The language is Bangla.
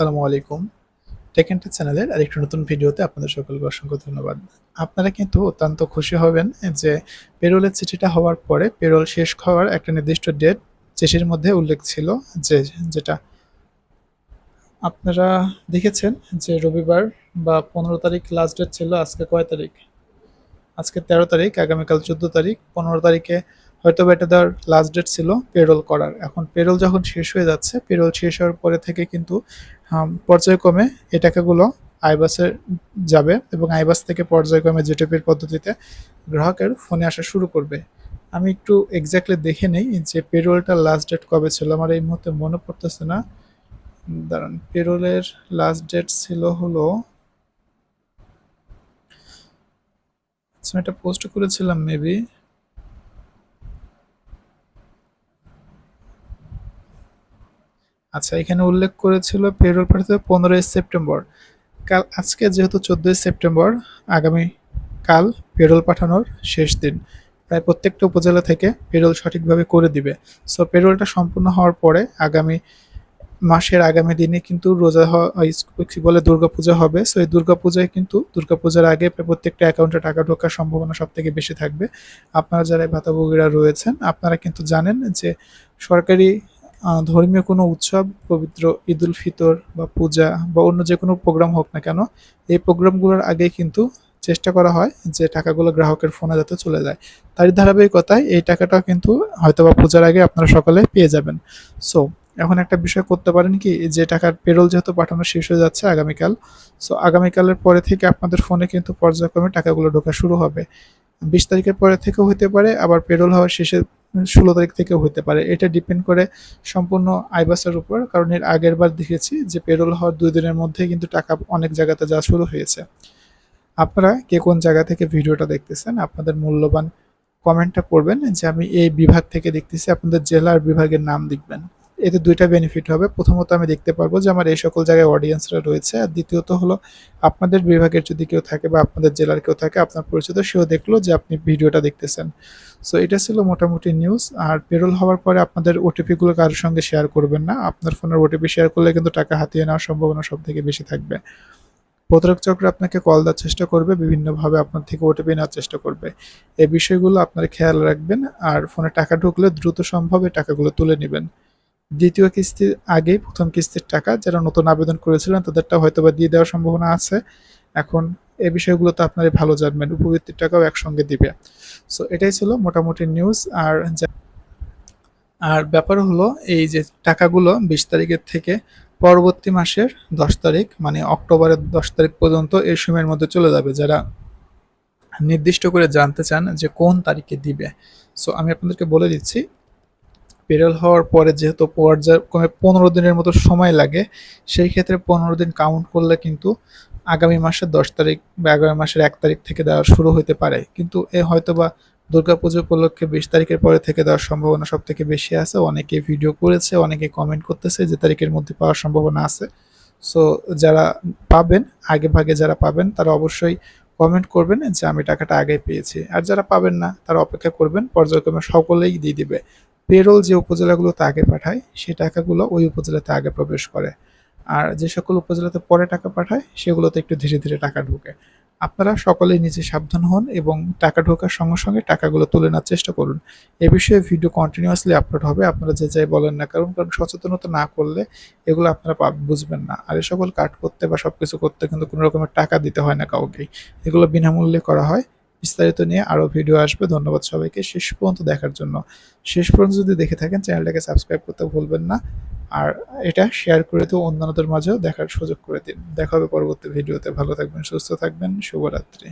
আসসালামু আলাইকুম। টেকেন্টা চ্যানেলের আরেকটি নতুন ভিডিওতে আপনাদের সকলকে অসংখ্য ধন্যবাদ। আপনারা কিন্তু অত্যন্ত খুশি হবেন যে পেরোলের চিঠিটা হওয়ার পরে পেরোল শেষ হওয়ার একটা নির্দিষ্ট ডেট চিঠির মধ্যে উল্লেখ ছিল যে, যেটা আপনারা দেখেছেন যে রবিবার বা পনেরো তারিখ লাস্ট ডেট ছিল, আজকে কয় তারিখ? আজকে তেরো তারিখ, আগামীকাল চোদ্দ তারিখ, পনেরো তারিখে হয়তো এটা দেওয়ার লাস্ট ডেট ছিল পেরোল করার। এখন পেরোল যখন শেষ হয়ে যাচ্ছে পেরোল শেষ হওয়ার পরে থেকে কিন্তু পর্যায়ক্রমে এই টাকাগুলো আইবাসে যাবে এবং আইবাস থেকে পর্যায়ক্রমে জিটিপির পদ্ধতিতে গ্রাহকের ফোনে আসা শুরু করবে। আমি একটু এক্স্যাক্টলি দেখে নেই যে পেরোলটার লাস্ট ডেট কবে ছিল। আমার এই মুহূর্তে মনে পড়তেছে না। দাঁড়ান পেরোলের লাস্ট ডেট ছিল হলো আচ্ছা, এটা পোস্ট করেছিলাম মেবি আচ্ছা এখানে উল্লেখ করেছিল পেরোল পাঠাতে পনেরোই সেপ্টেম্বর। কাল, আজকে যেহেতু চোদ্দোই সেপ্টেম্বর, আগামী কাল পেরোল পাঠানোর শেষ দিন। প্রায় প্রত্যেকটা উপজেলা থেকে পেরোল সঠিকভাবে করে দিবে। সো পেরোলটা সম্পূর্ণ হওয়ার পরে আগামী মাসের আগামী দিনে কিন্তু রোজা কি বলে দুর্গাপূজা হবে। সো এই দুর্গাপূজায় কিন্তু, দুর্গাপূজার আগে প্রত্যেকটা অ্যাকাউন্টে টাকা ঢোকার সম্ভাবনা সব থেকে বেশি থাকবে। আপনারা যারা ভাতাভোগীরা রয়েছেন, আপনারা কিন্তু জানেন যে সরকারি ধর্মীয় কোনো উৎসব, পবিত্র ঈদ উল ফিতর বা পূজা বা অন্য যে কোনো প্রোগ্রাম হোক না কেন, এই প্রোগ্রামগুলোর আগে কিন্তু চেষ্টা করা হয় যে টাকাগুলো গ্রাহকের ফোনে যাতে চলে যায়। তারই ধারাবাহিকতায় এই টাকাটাও কিন্তু হয়তো বা পূজার আগে আপনারা সকালে পেয়ে যাবেন। সো এখন একটা বিষয় করতে পারেন কি, যে টাকার পেরোল যেহেতু পাঠানো শেষ হয়ে যাচ্ছে আগামীকাল সো আগামীকালের পরে থেকে আপনাদের ফোনে কিন্তু পর্যায়ক্রমে টাকাগুলো ঢোকা শুরু হবে। বিশ তারিখের পরে থেকেও হতে পারে, আবার পেরোল হওয়ার শেষে ষোলো তারিখ থেকেও হতে পারে। এটা ডিপেন্ড করে সম্পূর্ণ আইবাসের উপর, কারণ এর আগের বার দেখেছি যে পেরোল হওয়ার দুই দিনের মধ্যে কিন্তু টাকা অনেক জায়গাতে যাওয়া শুরু হয়েছে। আপনারা কে কোন জায়গা থেকে ভিডিওটা দেখতেছেন, আপনাদের মূল্যবান কমেন্টটা করবেন যে আমি এই বিভাগ থেকে দেখতেছি, আপনাদের জেলার বিভাগের নাম লিখবেন। এতে দুইটা বেনিফিট হবে। প্রথমত আমি দেখতে পারব যে আমার এই সকল জায়গায় অডিয়েন্সরা রয়েছে আর দ্বিতীয়ত হলো আপনাদের বিভাগের যদি কেউ থাকে বা আপনাদের জেলার কেউ থাকে, আপনার পরিচিত, সেও দেখল যে আপনি ভিডিওটা দেখতেছেন। সো এটা ছিল মোটামুটি নিউজ আর পেরোল হওয়ার পরে আপনাদের ওটিপিগুলো কারোর সঙ্গে শেয়ার করবেন না। আপনার ফোনের ওটিপি শেয়ার করলে কিন্তু টাকা হাতিয়ে নেওয়ার সম্ভাবনা সব থেকে বেশি থাকবে। প্রতারক চক্র আপনাকে কল দেওয়ার চেষ্টা করবে, বিভিন্নভাবে আপনার থেকে ওটিপি নেওয়ার চেষ্টা করবে। এই বিষয়গুলো আপনারা খেয়াল রাখবেন। আর ফোনে টাকা ঢুকলে দ্রুত সম্ভব এই টাকাগুলো তুলে নেবেন। দ্বিতীয় কিস্তির আগে প্রথম কিস্তির টাকা যারা নতুন আবেদন করেছিলেন তাদেরটা হয়তো বা দিয়ে দেওয়ার সম্ভাবনা আছে। এখন এ বিষয়গুলো তো আপনারা ভালো জানবেন, উপবৃত্তির টাকাও একসঙ্গে দিবে। সো এটাই ছিল মোটামুটি নিউজ আর আর ব্যাপার হলো এই যে টাকাগুলো বিশ তারিখের থেকে পরবর্তী মাসের দশ তারিখ মানে অক্টোবরের দশ তারিখ পর্যন্ত এই সময়ের মধ্যে চলে যাবে। যারা নির্দিষ্ট করে জানতে চান যে কোন তারিখে দিবে। সো আমি আপনাদেরকে বলে দিচ্ছি পেরোল হওয়ার পরে যেহেতু পর্যায়ক্রমে পনেরো দিনের মতো সময় লাগে, সেই ক্ষেত্রে পনেরো দিন কাউন্ট করলে কিন্তু আগামী মাসের দশ তারিখ বা আগামী মাসের এক তারিখ থেকে দেওয়া শুরু হতে পারে। কিন্তু এ হয়তো বা দুর্গাপুজো উপলক্ষে বিশ তারিখের পরে থেকে দেওয়ার সম্ভাবনা সব থেকে বেশি আছে। অনেকে ভিডিও করেছে, অনেকে কমেন্ট করতেছে যে তারিখের মধ্যে পাওয়ার সম্ভাবনা আছে। সো যারা পাবেন, আগে ভাগে যারা পাবেন, তারা অবশ্যই কমেন্ট করবেন যে আমি টাকাটা আগে পেয়েছি। আর যারা পাবেন না, তারা অপেক্ষা করবেন, পর্যায়ক্রমে সকলেই দিয়ে দিবে। পেরোল যে উপজেলাগুলোতে আগে পাঠায়, সেই টাকাগুলো ওই উপজেলাতে আগে প্রবেশ করে। আর যে সকল উপজেলাতে পরে টাকা পাঠায়, সেগুলোতে একটু ধীরে ধীরে টাকা ঢোকে। আপনারা সকলেই নিজে সাবধান হন এবং টাকা ঢোকার সঙ্গে সঙ্গে টাকাগুলো তুলে নেওয়ার চেষ্টা করুন। এ বিষয়ে ভিডিও কন্টিনিউয়াসলি আপলোড হবে। আপনারা যে যাই বলেন না কারণ কারণ সচেতনতা না করলে এগুলো আপনারা বুঝবেন না। আর এ সকল কাট করতে বা সবকিছু করতে কিন্তু কোনো রকমের টাকা দিতে হয় না কাউকেই। এগুলো বিনামূল্যে করা হয়। বিস্তারিত নিয়ে আরও ভিডিও আসবে। ধন্যবাদ সবাইকে। শেষ পর্যন্ত দেখার জন্য। শেষ পর্যন্ত যদি দেখে থাকেন, চ্যানেলটাকে সাবস্ক্রাইব করতে ভুলবেন না। আর এটা শেয়ার করে তো অন্যান্যদের মাঝেও। দেখার সুযোগ করে দিন। দেখা হবে পরবর্তী ভিডিওতে ভালো থাকবেন, সুস্থ থাকবেন। শুভরাত্রি।